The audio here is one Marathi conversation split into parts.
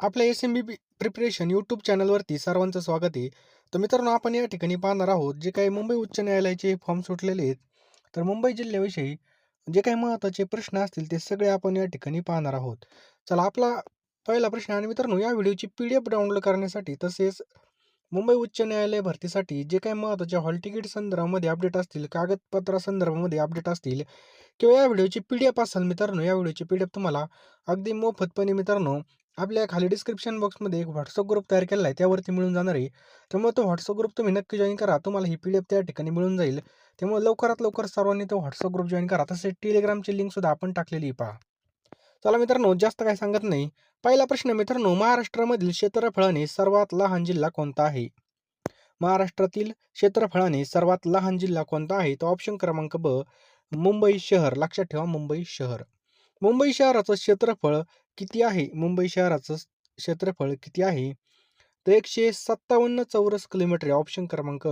आपल्या S M B preparation YouTube चॅनलवरती सर्वांचं स्वागत आहे. तर मित्रांनो आपण या ठिकाणी पाहणार आहोत जे काही मुंबई उच्च न्यायालयाचे फॉर्म सुटलेले आहेत. तर मुंबई जिल्ह्याविषयी जे काही महत्त्वाचे प्रश्न असतील ते सगळे आपण या ठिकाणी पाहणार आहोत. चला आपला पहिला प्रश्न आणि मित्रांनो या व्हिडिओची पी डी एफ डाउनलोड करण्यासाठी तसेच मुंबई उच्च न्यायालय भरतीसाठी जे काही महत्त्वाचे हॉल तिकीट संदर्भामध्ये अपडेट असतील कागदपत्रासंदर्भामध्ये अपडेट असतील किंवा या व्हिडिओची पी डी एफ असेल मित्रांनो या व्हिडिओची पी डी एफ तुम्हाला अगदी मोफतपणे मित्रांनो आपल्या खाली डिस्क्रिप्शन बॉक्समध्ये एक व्हॉट्सअप ग्रुप तयार केला आहे त्यावरती मिळून जाणार आहे. त्यामुळे तो व्हॉट्सअप ग्रुप तुम्ही नक्की जॉईन करा. तुम्हाला ही पी डी एफ त्या ठिकाणी मिळून जाईल. त्यामुळे लवकरात लवकर सर्वांनी तो व्हॉट्सअप ग्रुप जॉईन करा. तसेच टेलिग्रामची लिंकसुद्धा आपण टाकलेली पहा. चला मित्रांनो जास्त काय सांगत नाही. पहिला प्रश्न मित्रांनो महाराष्ट्रामधील क्षेत्रफळाने सर्वात लहान जिल्हा कोणता आहे? महाराष्ट्रातील क्षेत्रफळाने सर्वात लहान जिल्हा कोणता आहे? तो ऑप्शन क्रमांक ब मुंबई शहर. लक्षात ठेवा मुंबई शहर. मुंबई शहराचं क्षेत्रफळ किती आहे? मुंबई शहराचं क्षेत्रफळ किती आहे? तर एकशे सत्तावन्न चौरस किलोमीटर आहे. ऑप्शन क्रमांक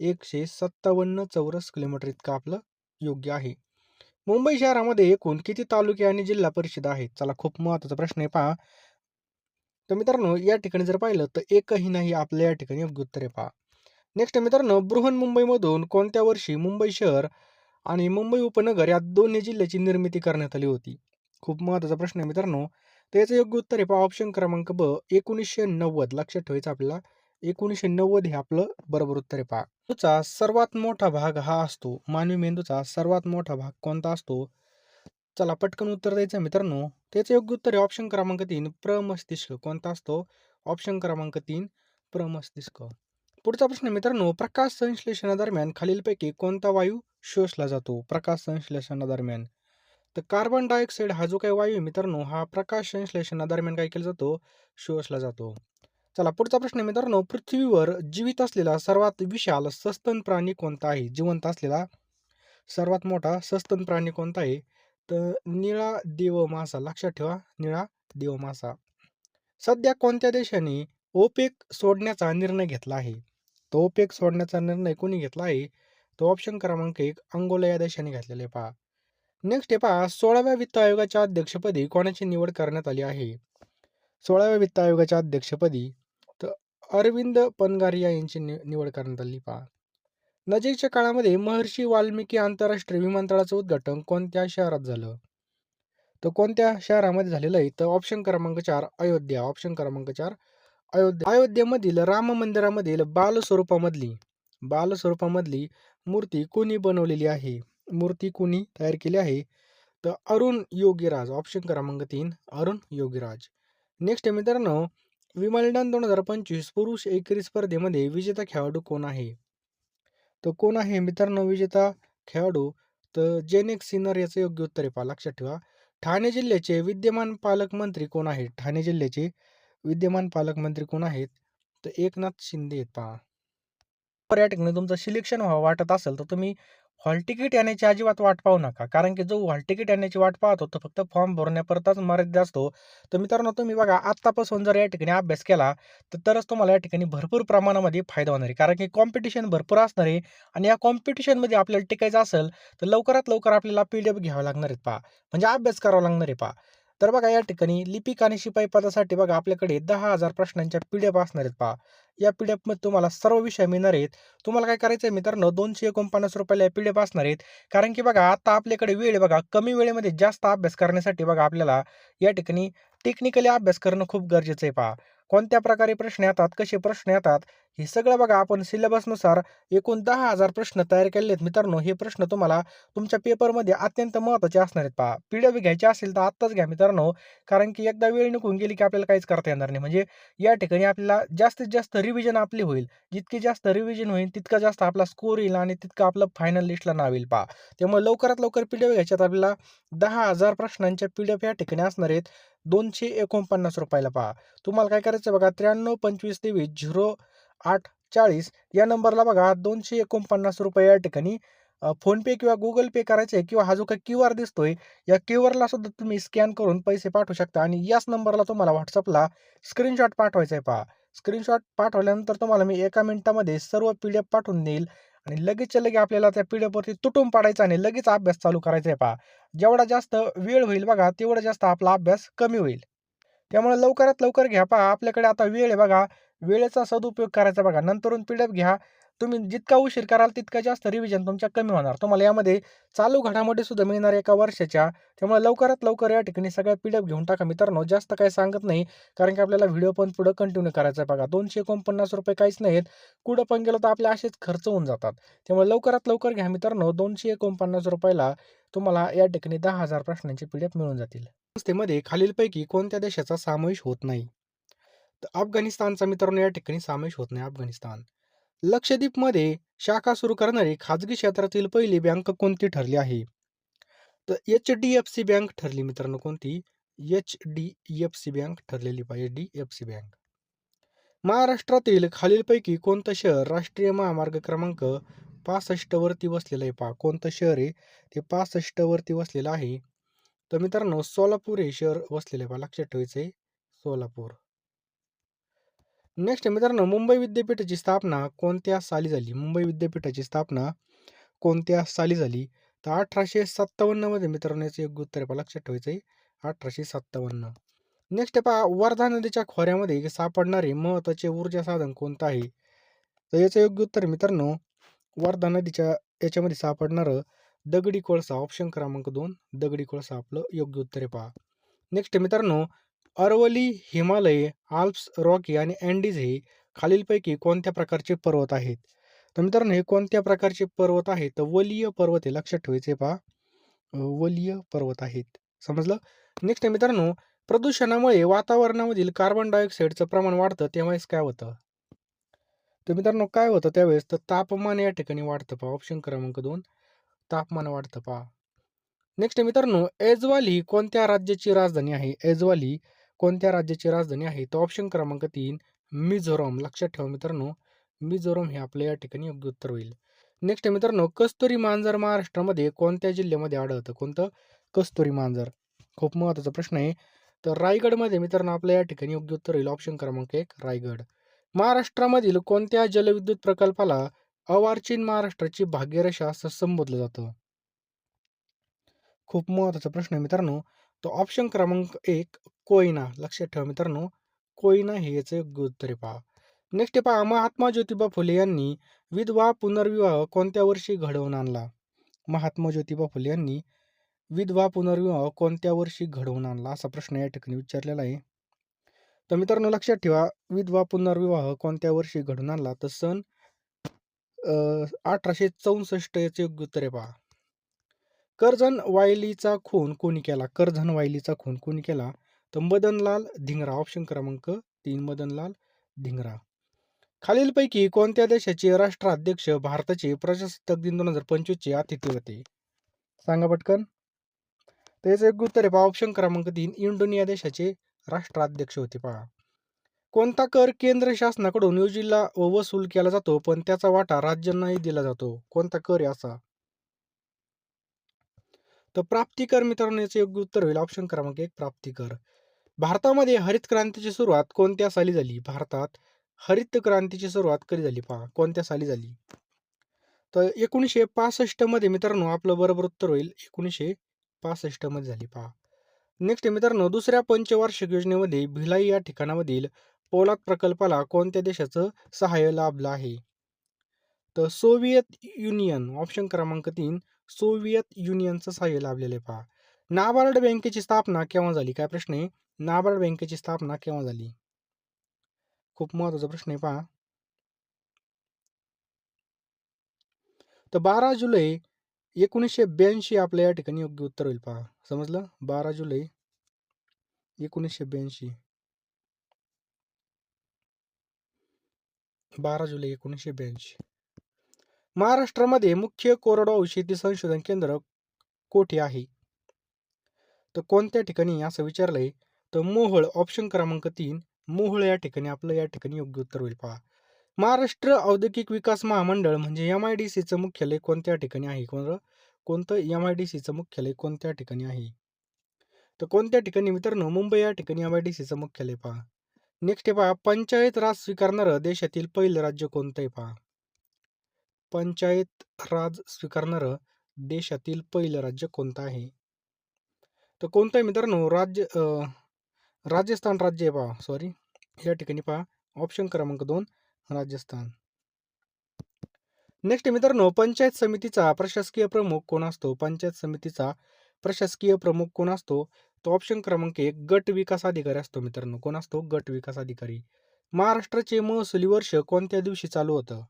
एकशे सत्तावन्न चौरस किलोमीटर इतकं आपलं योग्य आहे. मुंबई शहरामध्ये एकूण किती तालुके आणि जिल्हा परिषद आहेत? चला खूप महत्त्वाचा प्रश्न आहे पहा. तर मित्रांनो या ठिकाणी जर पाहिलं तर एकही नाही आपल्या या ठिकाणी योग्य उत्तर आहे पहा. नेक्स्ट मित्रांनो बृहन मुंबईमधून कोणत्या वर्षी मुंबई शहर आणि मुंबई उपनगर या दोन्ही जिल्ह्याची निर्मिती करण्यात आली होती? खूप महत्त्वाचा प्रश्न आहे मित्रांनो. तर याचं योग्य उत्तर आहे पहा ऑप्शन क्रमांक ब एकोणीसशे नव्वद. लक्षात ठेवायचं आपल्याला. एकोणीसशे नव्वद हे आपलं बरोबर उत्तर आहे पहा. मेंदूचा सर्वात मोठा भाग हा असतो. मानवी मेंदूचा सर्वात मोठा भाग कोणता असतो? चला पटकन उत्तर द्यायचं मित्रांनो. त्याचं योग्य उत्तर आहे ऑप्शन क्रमांक तीन प्रमस्तिष्क. कोणता असतो? ऑप्शन क्रमांक तीन प्रमस्तिष्क. पुढचा प्रश्न मित्रांनो प्रकाश संश्लेषणादरम्यान खालीलपैकी कोणता वायू शोषला जातो? प्रकाश संश्लेषणादरम्यान. तर कार्बन डायऑक्साईड हा जो काही वायू आहे मित्रांनो हा प्रकाश संश्लेषणादरम्यान काय केला जातो? शोषला जातो. चला पुढचा प्रश्न मित्रांनो. पृथ्वीवर जीवित असलेला सर्वात विशाल सस्तन प्राणी कोणता आहे? जिवंत असलेला सर्वात मोठा सस्तन प्राणी कोणता आहे? तर निळा देव मासा लक्षात ठेवा निळा देव मासा सध्या कोणत्या देशाने ओपेक सोडण्याचा निर्णय घेतला आहे? तो ओपेक सोडण्याचा निर्णय कोणी घेतला आहे? तो ऑप्शन क्रमांक एक अंगोला या देशाने घेतलेला आहे. पहा. नेक्स्ट हे पहा सोळाव्या वित्त आयोगाच्या अध्यक्षपदी कोणाची निवड करण्यात आली आहे? सोळाव्या वित्त आयोगाच्या अध्यक्षपदी तर अरविंद पनगारिया यांची नि निवड करण्यात आली पहा. नजीकच्या काळामध्ये महर्षी वाल्मिकी आंतरराष्ट्रीय विमानतळाचं उद्घाटन कोणत्या शहरात झालं? तर कोणत्या शहरामध्ये झालेलं आहे? तर ऑप्शन क्रमांक चार अयोध्या. ऑप्शन क्रमांक चार अयोध्या. अयोध्येमधील राम मंदिरामधील बालस्वरूपामधली बालस्वरूपामधली मूर्ती कोणी बनवलेली आहे? मूर्ती कोणी तयार केली आहे? तर अरुण योगीराज ऑप्शन क्रमांक तीन. अरुण योगीराज. नेक्स्ट मित्रांनो विमलडन दोन हजार पंचवीस पुरुष एकेरी स्पर्धेमध्ये विजेता खेळाडू कोण आहे? तर कोण आहे मित्रांनो विजेता खेळाडू? तर जेनेक सिनर याचं योग्य उत्तर आहे पहा लक्षात ठेवा. ठाणे जिल्ह्याचे विद्यमान पालकमंत्री कोण आहेत? ठाणे जिल्ह्याचे विद्यमान पालकमंत्री कोण आहेत? तर एकनाथ शिंदे आहेत पहा. पर्यटकने तुमचं सिलेक्शन व्हावं वाटत असेल तर तुम्ही हॉल तिकीट येण्याची अजिबात वाट पाहू नका. कारण की जो हॉल तिकीट येण्याची वाट पाहतो तो फक्त फॉर्म भरण्यापुरताच मर्यादित असतो. तर मित्रांनो तुम्ही बघा आत्तापासून जर या ठिकाणी अभ्यास केला तर तरच तुम्हाला या ठिकाणी भरपूर प्रमाणामध्ये फायदा होणार आहे. कारण की कॉम्पिटिशन भरपूर असणार आहे आणि या कॉम्पिटिशनमध्ये आपल्याला टिकायचं असेल तर लवकरात लवकर आपल्याला पी डी एफ घ्यावं लागणार आहेत पहा. म्हणजे अभ्यास करावा लागणार आहे पहा. तर बघा या ठिकाणी लिपिक आणि शिपाई पदासाठी बघा आपल्याकडे दहा हजार प्रश्नांच्या पी डी एफ असणार आहेत पहा. या पी डी एफमध्ये तुम्हाला सर्व विषय मिळणार आहेत. तुम्हाला काय करायचं आहे मित्रांनो दोनशे एकोणपन्नास रुपयाला पी डी एफ असणार आहेत. कारण की बघा आता आपल्याकडे वेळ आहे बघा कमी वेळेमध्ये जास्त अभ्यास करण्यासाठी बघा आपल्याला या ठिकाणी टेक्निकली अभ्यास करणं खूप गरजेचं आहे पहा. कोणत्या प्रकारे प्रश्न येतात कसे प्रश्न येतात हे सगळं बघा आपण सिलेबसनुसार एकूण दहा हजार प्रश्न तयार केले आहेत मित्रांनो. हे प्रश्न तुम्हाला तुमच्या पेपरमध्ये अत्यंत महत्त्वाचे असणार आहेत पहा. पी डी घ्यायचे असेल तर आत्ताच घ्या मित्रांनो. कारण की एकदा वेळ निघून गेली की आपल्याला काहीच करता येणार नाही. म्हणजे या ठिकाणी आपल्याला जास्तीत जास्त रिव्हिजन आपली होईल. जितकी जास्त रिव्हिजन होईल तितका जास्त आपला स्कोर येईल आणि तितकं आपलं फायनल लिस्टला नाव येईल पहा. त्यामुळे लवकरात लवकर पी डी घ्यायच्यात आपल्याला दहा हजार प्रश्नांच्या पी डी एफ या ठिकाणी असणार आहेत. दोनशे एकोणपन्नास रुपयाला पहा. तुम्हाला काय करायचं बघा त्र्याण्णव पंचवीस तेवीस झिरो आठ चाळीस या नंबरला बघा दोनशे एकोणपन्नास रुपये या ठिकाणी फोनपे किंवा गुगल पे करायचे किंवा हा जो काही क्यू आर दिसतोय या क्यू आरला सुद्धा तुम्ही स्कॅन करून पैसे पाठवू शकता आणि याच नंबरला तुम्हाला व्हॉट्सअपला स्क्रीनशॉट पाठवायचा आहे पहा. स्क्रीनशॉट पाठवल्यानंतर तुम्हाला मी एका मिनिटामध्ये सर्व पी डी एफ पाठवून देईल आणि लगेचच्या लगे आपल्याला त्या पी डी एफवरती तुटून पाडायचा आणि लगेच अभ्यास चालू करायचा आहे पहा. जेवढा जास्त वेळ होईल बघा तेवढा जास्त आपला अभ्यास कमी होईल. त्यामुळे लवकरात लवकर घ्या पहा. आपल्याकडे आता वेळ आहे बघा वेळेचा सदुपयोग करायचा बघा. नंतरून पी डी एफ घ्या. तुम्ही जितका उशीर कराल तितका जास्त रिव्हिजन तुमच्या कमी होणार. तुम्हाला यामध्ये चालू घडामोडी सुद्धा मिळणार एका वर्षाच्या. त्यामुळे लवकरात लवकर या ठिकाणी सगळ्या पी डी एफ घेऊन टाका मित्रांनो. जास्त काही सांगत नाही. कारण की आपल्याला व्हिडिओ पण पुढं कंटिन्यू करायचा आहे बघा. दोनशे एकोणपन्नास रुपये काहीच नाहीत. कुठं पण गेलो तर आपले असेच खर्च होऊन जातात. त्यामुळे लवकरात लवकर घ्या मित्रांनो. दोनशे एकोणपन्नास रुपयाला तुम्हाला या ठिकाणी दहा हजार प्रश्नांची पी डी एफ मिळून जातील. संस्थेमध्ये खालीलपैकी कोणत्या देशाचा समावेश होत नाही? तर अफगाणिस्तानचा मित्रांनो या ठिकाणी समावेश होत नाही अफगाणिस्तान. लक्षद्वीपमध्ये शाखा सुरू करणारी खाजगी क्षेत्रातील पहिली बँक कोणती ठरली आहे? तर H D F C bank ठरली मित्रांनो कोणती? H D F C bank ठरलेली पाहिजे डी एफ सी बँक. महाराष्ट्रातील खालीलपैकी कोणतं शहर राष्ट्रीय महामार्ग क्रमांक पासष्ट वरती वसलेलं आहे? पहा कोणतं शहर आहे? ते पासष्ट वरती वसलेलं आहे. तर मित्रांनो सोलापूर हे शहर वसलेलं आहे. पहा लक्षात ठेवायचं आहे सोलापूर. नेक्स्ट मित्रांनो मुंबई विद्यापीठाची स्थापना कोणत्या साली झाली? मुंबई विद्यापीठाची स्थापना कोणत्या साली झाली? तर अठराशे सत्तावन्नमध्ये मित्रांनो याचं योग्य उत्तर आहे पहा लक्षात ठेवायचं आहे. अठराशे सत्तावन्न. नेक्स्ट पहा वर्धा नदीच्या खोऱ्यामध्ये सापडणारे महत्त्वाचे ऊर्जा साधन कोणतं आहे? तर याचं योग्य उत्तर मित्रांनो वर्धा नदीच्या याच्यामध्ये सापडणारं दगडी कोळसा ऑप्शन क्रमांक दोन दगडी कोळसा आपलं योग्य उत्तर आहे पहा. नेक्स्ट मित्रांनो अरवली हिमालय आल्प्स रॉकी आणि अँडीज हे खालीलपैकी कोणत्या प्रकारचे पर्वत आहेत? तर मित्रांनो हे कोणत्या प्रकारचे पर्वत आहेत? तर वलीय पर्वत हे लक्षात ठेवायचे पहा. वलीय पर्वत आहेत. समजलं? नेक्स्ट मित्रांनो प्रदूषणामुळे वातावरणामधील कार्बन डायऑक्साईडचं प्रमाण वाढतं त्यावेळेस काय होतं? तर मित्रांनो काय होतं त्यावेळेस? तर तापमान या ठिकाणी वाढतं पहा. ऑप्शन क्रमांक दोन. तापमान वाढतं पहा. नेक्स्ट मित्रांनो एजवाल ही कोणत्या राज्याची राजधानी आहे? एजवाल ही कोणत्या राज्याची राजधानी आहे? तर ऑप्शन क्रमांक तीन मिझोरम. लक्षात ठेवा मित्रांनो मिझोरम हे आपल्या या ठिकाणी योग्य उत्तर होईल. नेक्स्ट मित्रांनो कस्तुरी मांजर महाराष्ट्रामध्ये कोणत्या जिल्ह्यामध्ये आढळतं? कोणतं? कस्तुरी मांजर. खूप महत्त्वाचा प्रश्न आहे. तर रायगडमध्ये मित्रांनो आपल्या या ठिकाणी योग्य उत्तर होईल. ऑप्शन क्रमांक एक रायगड. महाराष्ट्रामधील कोणत्या जलविद्युत प्रकल्पाला अवारचीन महाराष्ट्राची भाग्यरेषा असं संबोधलं जातं? खूप महत्त्वाचा प्रश्न आहे मित्रांनो. तो ऑप्शन क्रमांक एक कोयना. लक्षात ठेवा मित्रांनो कोयना हे याचं योग्य उत्तर आहे पहा. नेक्स्ट पहा महात्मा ज्योतिबा फुले यांनी विधवा पुनर्विवाह कोणत्या वर्षी घडवून आणला? महात्मा ज्योतिबा फुले यांनी विधवा पुनर्विवाह कोणत्या वर्षी घडवून आणला? असा प्रश्न या ठिकाणी विचारलेला आहे. तर मित्रांनो लक्षात ठेवा विधवा पुनर्विवाह कोणत्या वर्षी घडवून आणला? तर सन अठराशे चौसष्ट याचे योग्य उत्तर आहे पहा. कर्जन वायलीचा खून कोणी केला? कर्जन वायलीचा खून कोणी केला? तर मदनलाल धिंगरा ऑप्शन क्रमांक तीन मदनलाल धिंगरा. खालीलपैकी कोणत्या देशाचे राष्ट्राध्यक्ष भारताचे प्रजासत्ताक दिन दोन हजार पंचवीसचे अतिथी होते? सांगा पटकन. तर याचं एक उत्तर आहे पहा ऑप्शन क्रमांक तीन इंडोनिया देशाचे राष्ट्राध्यक्ष होते पहा. कोणता कर केंद्र शासनाकडून व वसूल केला जातो? पण त्याचा वाटा राज्यांनाही दिला जातो. कोणता कर आहे असा? तर प्राप्तिकर मित्रांनो याचं योग्य उत्तर होईल. ऑप्शन क्रमांक एक प्राप्तिकर. भारतामध्ये हरित क्रांतीची सुरुवात कोणत्या साली झाली? भारतात हरित क्रांतीची सुरुवात कधी झाली? पहा कोणत्या साली झाली? तर एकोणीसशे पासष्टमध्ये मित्रांनो आपलं बरोबर उत्तर होईल. एकोणीसशे पासष्टमध्ये झाली पहा. नेक्स्ट मित्रांनो दुसऱ्या पंचवार्षिक योजनेमध्ये भिलाई या ठिकाणामधील पोलाद प्रकल्पाला कोणत्या देशाचं सहाय्य लाभलं आहे? तर सोव्हिएत युनियन ऑप्शन क्रमांक तीन सोव्हिएत युनियनचं सहाय्य लाभलेलं आहे पहा. नाबार्ड बँकेची स्थापना केव्हा झाली? काय प्रश्न आहे? नाबार्ड बँकेची स्थापना केव्हा झाली? खूप महत्त्वाचा प्रश्न आहे पहा. तर बारा जुलै एकोणीसशे ब्याऐंशी आपल्या या ठिकाणी योग्य उत्तर होईल पहा. समजलं? बारा जुलै एकोणीसशे ब्याऐंशी. बारा जुलै एकोणीसशे ब्याऐंशी. महाराष्ट्रामध्ये मुख्य कोरडवाहू शेती संशोधन केंद्र कोठे आहे? तर कोणत्या ठिकाणी असं विचारलंय? तर मोहळ ऑप्शन क्रमांक तीन मोहळ या ठिकाणी आपलं या ठिकाणी योग्य उत्तर होईल पहा. महाराष्ट्र औद्योगिक विकास महामंडळ म्हणजे एम आय डी सीचं मुख्यालय कोणत्या ठिकाणी आहे? कोण कोणतं एम आय डी सीचं मुख्यालय कोणत्या ठिकाणी आहे? तर कोणत्या ठिकाणी मित्रांनो? मुंबई या ठिकाणी एम आय डी सीचं मुख्यालय पहा. नेक्स्ट पहा पंचायत राज स्वीकारणारं देशातील पहिलं राज्य कोणतं आहे पहा? पंचायत राज स्वीकारणारं देशातील पहिलं राज्य कोणतं आहे? तर कोणतं आहे मित्रांनो? राज्य राजस्थान राज्य आहे पहा सॉरी या ठिकाणी पहा ऑप्शन क्रमांक दोन राजस्थान. नेक्स्ट मित्रांनो पंचायत समितीचा प्रशासकीय प्रमुख कोण असतो? पंचायत समितीचा प्रशासकीय प्रमुख कोण असतो? तो ऑप्शन क्रमांक एक गट विकास अधिकारी असतो मित्रांनो. कोण असतो? गट विकास अधिकारी. महाराष्ट्राचे महसुली वर्ष कोणत्या दिवशी चालू होतं?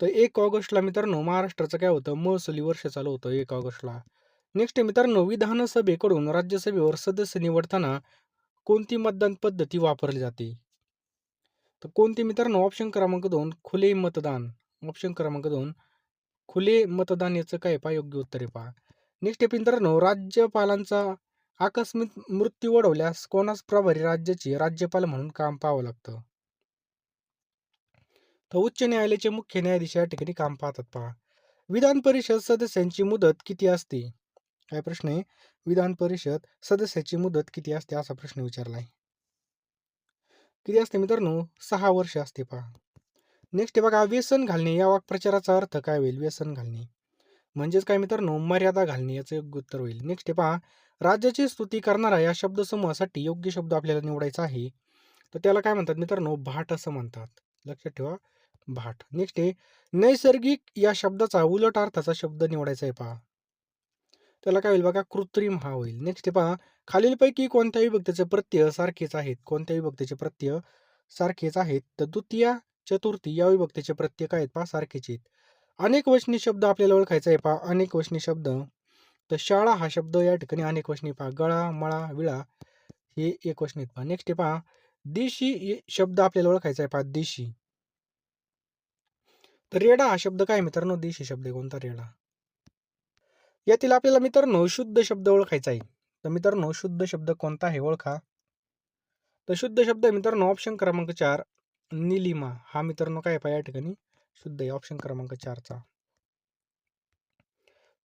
तर एक ऑगस्टला मित्रांनो महाराष्ट्राचं काय होतं? महसुली वर्ष चालू होतं एक ऑगस्टला. नेक्स्ट मित्रांनो विधानसभेकडून राज्यसभेवर सदस्य निवडताना कोणती मतदान पद्धती वापरली जाते? तर कोणती मित्रांनो? ऑप्शन क्रमांक दोन खुले मतदान. ऑप्शन क्रमांक दोन खुले मतदान याचं काय पहा योग्य उत्तर आहे पहा. नेक्स्ट मित्रांनो राज्यपालांचा आकस्मिक मृत्यू ओढवल्यास कोणास प्रभारी राज्याची राज्यपाल म्हणून काम पाहावं लागतं? तर उच्च न्यायालयाचे मुख्य न्यायाधीश या ठिकाणी काम पाहतात पहा. विधान परिषद सदस्यांची मुदत किती असते? काय प्रश्न आहे? विधान परिषद सदस्याची मुदत किती असते? असा प्रश्न विचारलाय. किती असते मित्रांनो? सहा वर्ष असते पहा. नेक्स्ट बघा व्यसन घालणे. या वाक्प्रचाराचा अर्थ काय होईल? व्यसन घालणे. म्हणजेच काय मित्रांनो? मर्यादा घालणे याचं योग्य उत्तर होईल. नेक्स्ट पहा. राज्याची स्तुती करणारा या शब्दसमूहासाठी योग्य शब्द आपल्याला निवडायचा आहे. तर त्याला काय म्हणतात मित्रांनो? भाट असं म्हणतात. लक्षात ठेवा. भाट. नेक्स्ट आहे नैसर्गिक या शब्दाचा उलट अर्थाचा शब्द निवडायचा आहे पहा. त्याला काय होईल बघा कृत्रिम हा होईल. नेक्स्ट पहा. खालीलपैकी कोणत्या विभक्तीचे प्रत्यय सारखेच आहेत. कोणत्या विभक्तीचे प्रत्यय सारखेच आहेत. तर द्वितीय चतुर्थी या विभक्तीचे प्रत्यय काय आहेत पहा? सारखेच आहेत. अनेक वचनी शब्द आपल्याला ओळखायचा आहे पहा. अनेक वचनी शब्द. तर शाळा हा शब्द या ठिकाणी अनेक वचनी पहा. गळा मळा विळा हे एक वचनी पहा. नेक्स्ट पहा. देशी शब्द आपल्याला ओळखायचा आहे पहा. देशी. रेडा हा शब्द काय मित्रांनो? देशी शब्द आहे कोणता? रेडा. यातील आपल्याला मित्रांनो शुद्ध शब्द ओळखायचा आहे. तर मित्रांनो शुद्ध शब्द कोणता आहे? ओळखा. तर शुद्ध शब्द मित्रांनो ऑप्शन क्रमांक चार निलिमा. हा मित्रांनो काय पाहिजे या ठिकाणी. शुद्ध आहे ऑप्शन क्रमांक चारचा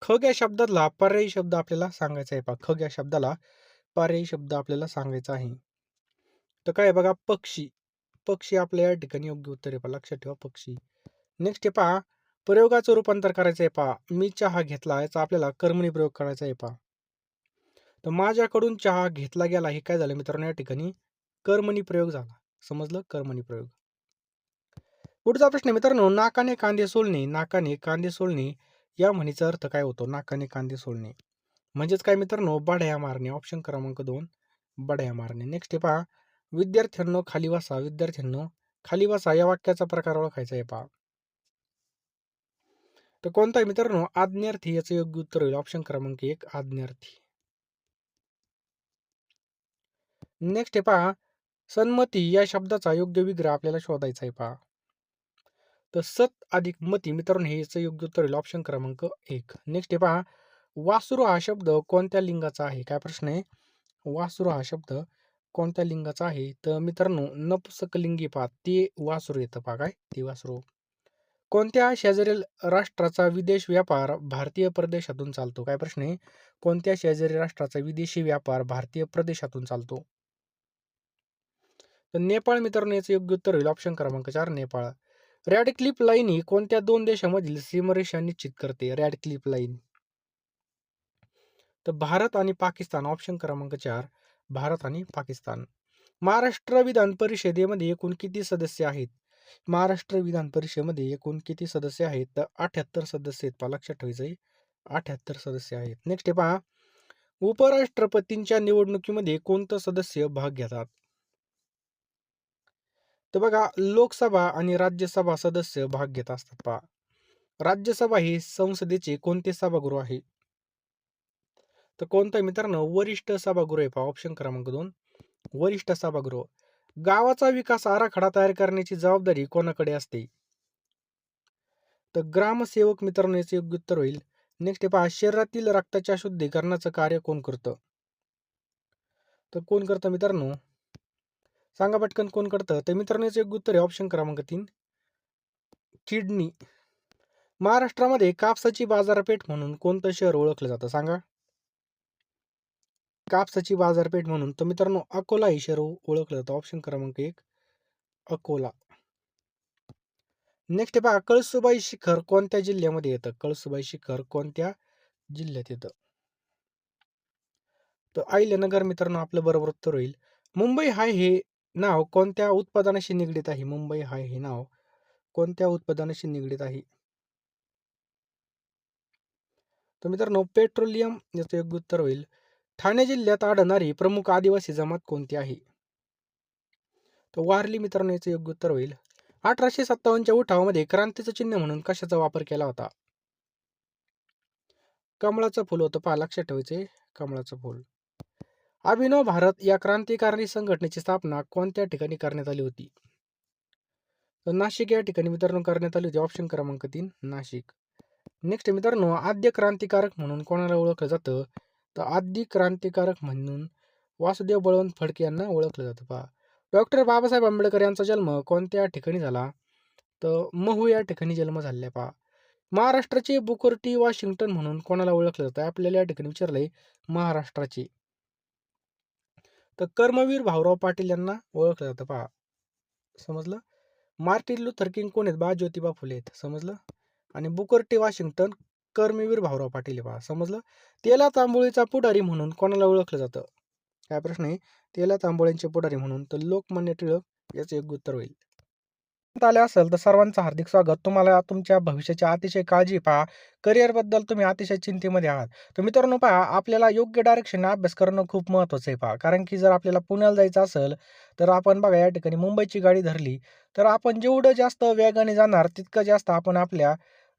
खग या शब्दातला पर्यायी शब्द आपल्याला सांगायचा आहे. पहा खग या शब्दाला पर्यायी शब्द आपल्याला सांगायचा आहे. तर काय बघा? पक्षी. पक्षी आपल्या या ठिकाणी योग्य उत्तर आहे. पहा लक्षात ठेवा पक्षी. नेक्स्ट हे पहा. प्रयोगाचं रूपांतर करायचं आहे पहा. मी चहा घेतला याचा आपल्याला कर्मणी प्रयोग करायचा आहे पहा. तर माझ्याकडून चहा घेतला गेला हे काय झालं मित्रांनो? या ठिकाणी कर्मणी प्रयोग झाला. समजलं? कर्मणी प्रयोग. पुढचा प्रश्न मित्रांनो नाकाने कांदे सोलणे. नाकाने कांदे सोलणे या म्हणीचा अर्थ काय होतो? नाकाने कांदे सोलणे. म्हणजेच काय मित्रांनो? बढ्या मारणे. ऑप्शन क्रमांक दोन. बढ्या मारणे. नेक्स्ट हे पहा. विद्यार्थ्यांनो खाली वासा विद्यार्थ्यांनो खाली वासा या वाक्याचा प्रकार ओळखायचा आहे पहा. तर कोणता मित्रांनो? आज्ञार्थी याचं योग्य उत्तर होईल. ऑप्शन क्रमांक एक आज्ञार्थी. नेक्स्ट आहे पहा. सन्मती या शब्दाचा योग्य विग्रह आपल्याला शोधायचा आहे पहा. तर सत अधिक मती मित्रांनो हे याचं योग्य उत्तर होईल. ऑप्शन क्रमांक एक. नेक्स्ट आहे पहा. वासुरू हा शब्द कोणत्या लिंगाचा आहे? काय प्रश्न आहे? वासुरू हा शब्द कोणत्या लिंगाचा आहे? तर मित्रांनो नपुसकलिंगी पहा. ते वासुरू येतं पहा काय? ते वासरू. कोणत्या शेजारील राष्ट्राचा विदेश व्यापार भारतीय प्रदेशातून चालतो? काय प्रश्न आहे? कोणत्या शेजारी राष्ट्राचा विदेशी व्यापार भारतीय प्रदेशातून चालतो? तर नेपाळ मित्रांनो याचं योग्य उत्तर होईल. ऑप्शन क्रमांक चार नेपाळ. रॅड क्लिप लाईन ही कोणत्या दोन देशामधील सीमरेषा निश्चित करते? Radcliffe line. तर भारत आणि पाकिस्तान ऑप्शन क्रमांक चार भारत आणि पाकिस्तान. महाराष्ट्र विधान परिषदेमध्ये एकूण किती सदस्य आहेत? महाराष्ट्र विधान परिषदेमध्ये एकूण किती सदस्य आहेत? तर अठ्याहत्तर सदस्य आहेत. पहा लक्षात ठेवायचं आहे. अठ्याहत्तर सदस्य आहेत. नेक्स्ट आहे पहा. उपराष्ट्रपतींच्या निवडणुकीमध्ये कोणतं सदस्य भाग घेतात? तर बघा लोकसभा आणि राज्यसभा सदस्य भाग घेत असतात पहा. राज्यसभा हे संसदेचे कोणते सभागृह आहे? तर कोणतं मित्रांनो? वरिष्ठ सभागृह आहे पहा. ऑप्शन क्रमांक दोन. वरिष्ठ सभागृह. गावाचा विकास आराखडा तयार करण्याची जबाबदारी कोणाकडे असते? तर ग्रामसेवक मित्रांनो याचे योग्य उत्तर होईल. नेक्स्ट पहा शरीरातील रक्ताच्या शुद्धीकरणाचं कार्य कोण करतं? तर कोण करतं मित्रांनो? सांगा पटकन कोण करतं? तर मित्रांनो याचं योग्य उत्तर आहे ऑप्शन क्रमांक तीन. किडनी. महाराष्ट्रामध्ये कापसाची बाजारपेठ म्हणून कोणतं शहर ओळखलं जातं? सांगा. कापसाची बाजारपेठ म्हणून तर मित्रांनो अकोला हे शहर ओळखलं जातं ऑप्शन क्रमांक एक अकोला नेक्स्ट पहा कळसुबाई शिखर कोणत्या जिल्ह्यामध्ये येतं कळसुबाई शिखर कोणत्या जिल्ह्यात येतं तर आयल्यानगर मित्रांनो आपलं बरोबर उत्तर होईल मुंबई हाय हे नाव कोणत्या उत्पादनाशी निगडीत आहे? मुंबई हाय हे नाव कोणत्या उत्पादनाशी निगडीत आहे? तर मित्रांनो पेट्रोलियम याचं योग्य उत्तर होईल. ठाणे जिल्ह्यात आढळणारी प्रमुख आदिवासी जमात कोणती आहे? तर वारली मित्रांनो याचं योग्य उत्तर होईल. अठराशे सत्तावन्नच्या उठावामध्ये क्रांतीचं चिन्ह म्हणून कशाचा वापर केला होता? कमळाचं फुल होतं पहा लक्षात ठेवायचे कमळाचं फुल. अभिनव भारत या क्रांतिकारी संघटनेची स्थापना कोणत्या ठिकाणी करण्यात आली होती? तर नाशिक या ठिकाणी मित्रांनो करण्यात आली होती. ऑप्शन क्रमांक तीन नाशिक. नेक्स्ट मित्रांनो आद्य क्रांतिकारक म्हणून कोणाला ओळखलं जातं? तर आद्य क्रांतिकारक म्हणून वासुदेव बळवंत फडके यांना ओळखलं जातं पहा. डॉक्टर बाबासाहेब आंबेडकर यांचा जन्म कोणत्या ठिकाणी झाला? तर महू या ठिकाणी जन्म झालेला पहा. महाराष्ट्राचे बुकर वॉशिंग्टन म्हणून कोणाला ओळखलं जातं? आपल्याला या ठिकाणी विचारलंय महाराष्ट्राचे. तर कर्मवीर भाऊराव पाटील यांना ओळखलं जातं पहा. समजलं? मार्टिन लुथर किंग कोण आहेत? बा ज्योतिबा फुले आहेत. समजलं? आणि Booker T Washington Karmaveer Bhaurao Patil पहा. समजलं? तेला तांबोळीचा पुढारी म्हणून कोणाला ओळखलं जातं? काय प्रश्न आहे? तेला तांबोळ्यांचे पुढारी म्हणून तर लोकमान्य टिळक याचं योग्य उत्तर होईल. आले असेल तर सर्वांचं हार्दिक स्वागत. तुम्हाला तुमच्या भविष्याची अतिशय काळजी पहा. करिअरबद्दल तुम्ही अतिशय चिंतेमध्ये आहात. तर मित्रांनो पहा आपल्याला योग्य डायरेक्शन अभ्यास करणं खूप महत्त्वाचं आहे पहा. कारण की जर आपल्याला पुण्याला जायचं असेल तर आपण बघा या ठिकाणी मुंबईची गाडी धरली तर आपण जेवढं जास्त वेगाने जाणार तितकं जास्त आपण आपल्या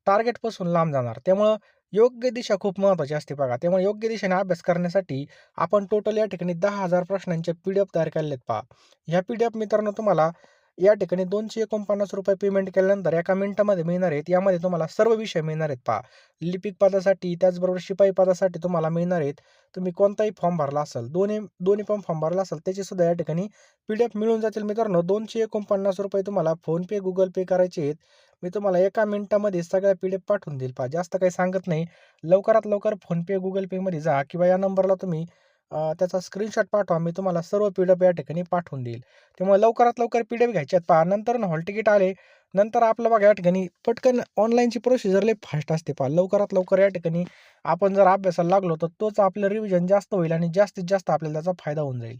टार्गेटपासून लांब जाणार. त्यामुळं योग्य दिशा खूप महत्त्वाची असते बघा. त्यामुळे योग्य दिशेने अभ्यास करण्यासाठी आपण टोटल या ठिकाणी दहा हजार प्रश्नांचे पी-डी-एफ तयार केलेले आहेत पहा. ह्या पी-डी-एफ मित्रांनो तुम्हाला या ठिकाणी ₹249 पेमेंट केल्यानंतर एका मिनिटामध्ये मिळणार आहेत. यामध्ये तुम्हाला सर्व विषय मिळणार आहेत पहा. लिपिक पदासाठी त्याचबरोबर शिपाई पदासाठी तुम्हाला मिळणार आहेत. तुम्ही कोणताही फॉर्म भरला असेल, दोन्ही दोन्ही पण फॉर्म भरला असेल त्याचे सुद्धा या ठिकाणी पी-डी-एफ मिळून जातील मित्रांनो. ₹249 तुम्हाला फोनपे, गुगल पे करायचे आहेत. मी तुम्हाला एका मिनिटामध्ये सगळ्या पी-डी-एफ पाठवून देईल पहा. जास्त काही सांगत नाही. लवकरात लवकर फोनपे, गुगल पेमध्ये जा किंवा या नंबरला तुम्ही त्याचा स्क्रीनशॉट पाठवा. मी तुम्हाला सर्व पी-डी-एफ या ठिकाणी पाठवून देईल. त्यामुळे लवकरात लवकर पी-डी-एफ घ्यायचे आहेत पहा. नंतर हॉल तिकीट आले, नंतर आपलं बघा या ठिकाणी पटकन ऑनलाईनची प्रोसिजर लई फास्ट असते पहा. लवकरात लवकर या ठिकाणी आपण जर अभ्यासाला लागलो तर तोच आपलं रिव्हिजन जास्त होईल आणि जास्तीत जास्त आपल्याला त्याचा फायदा होऊन जाईल.